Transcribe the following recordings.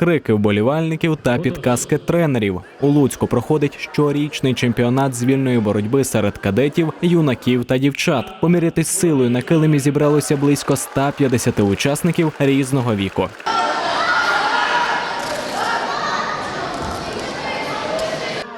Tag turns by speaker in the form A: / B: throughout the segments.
A: крики вболівальників та підказки тренерів. У Луцьку проходить щорічний чемпіонат з вільної боротьби серед кадетів, юнаків та дівчат. Помірятись силою на килимі зібралося близько 150 учасників різного віку.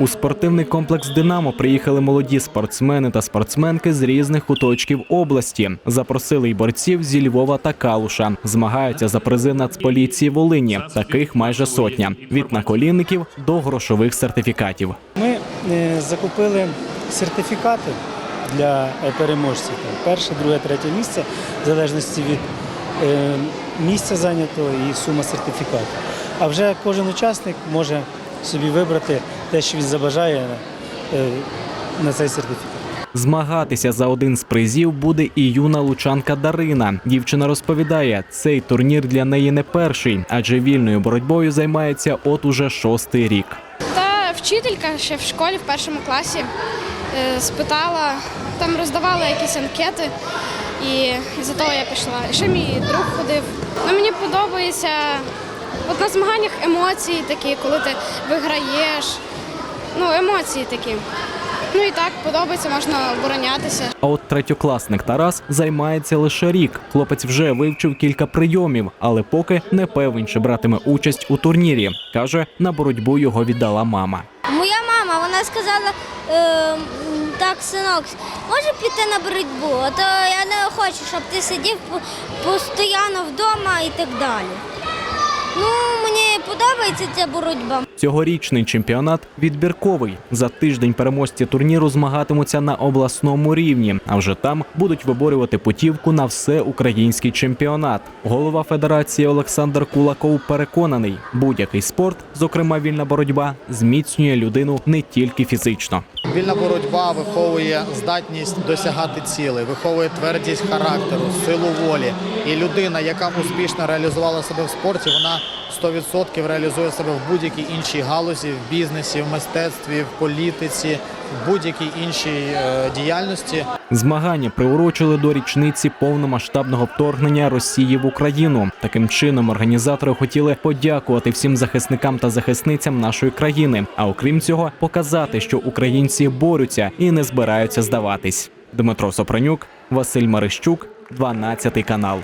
A: У спортивний комплекс Динамо приїхали молоді спортсмени та спортсменки з різних куточків області. Запросили й борців зі Львова та Калуша. Змагаються за призи Нацполіції Волині. Таких майже сотня від наколінників до грошових сертифікатів.
B: Ми е, закупили сертифікати для е, переможців. Перше, друге, третє місце, в залежності від е, місця зайнятого і сума сертифікату. А вже кожен учасник може собі вибрати те, що він забажає е, на цей сертифікат.
A: Змагатися за один з призів буде і юна лучанка Дарина. Дівчина розповідає, цей турнір для неї не перший, адже вільною боротьбою займається от уже шостий рік.
C: Та вчителька ще в школі в першому класі е, спитала, там роздавали якісь анкети, і за того я пішла. І ще мій друг ходив. Ну, мені подобається от на змаганнях емоції такі, коли ти виграєш. Ну, емоції такі. Ну і так подобається, можна оборонятися.
A: А от третьокласник Тарас займається лише рік. Хлопець вже вивчив кілька прийомів, але поки не певен, чи братиме участь у турнірі. каже, на боротьбу його віддала мама.
D: Моя мама вона сказала, е, так, синок, може піти на боротьбу, а то я не хочу, щоб ти сидів постійно вдома і так далі. Ну, мені подобається ця боротьба.
A: Цьогорічний чемпіонат відбірковий. За тиждень переможці турніру змагатимуться на обласному рівні, а вже там будуть виборювати путівку на всеукраїнський чемпіонат. Голова федерації Олександр Кулаков переконаний, будь-який спорт, зокрема вільна боротьба, зміцнює людину не тільки фізично.
E: Вільна боротьба виховує здатність досягати цілей, виховує твердість характеру, силу волі. І людина, яка успішно реалізувала себе в спорті, вона 100% реалізує себе в будь-якій іншій галузі, в бізнесі, в мистецтві, в політиці, в будь-якій іншій е, діяльності.
A: Змагання приурочили до річниці повномасштабного вторгнення Росії в Україну. Таким чином організатори хотіли подякувати всім захисникам та захисницям нашої країни. А окрім цього, показати, що українці борються і не збираються здаватись. Дмитро Сопронюк, Василь Марищук, 12 канал.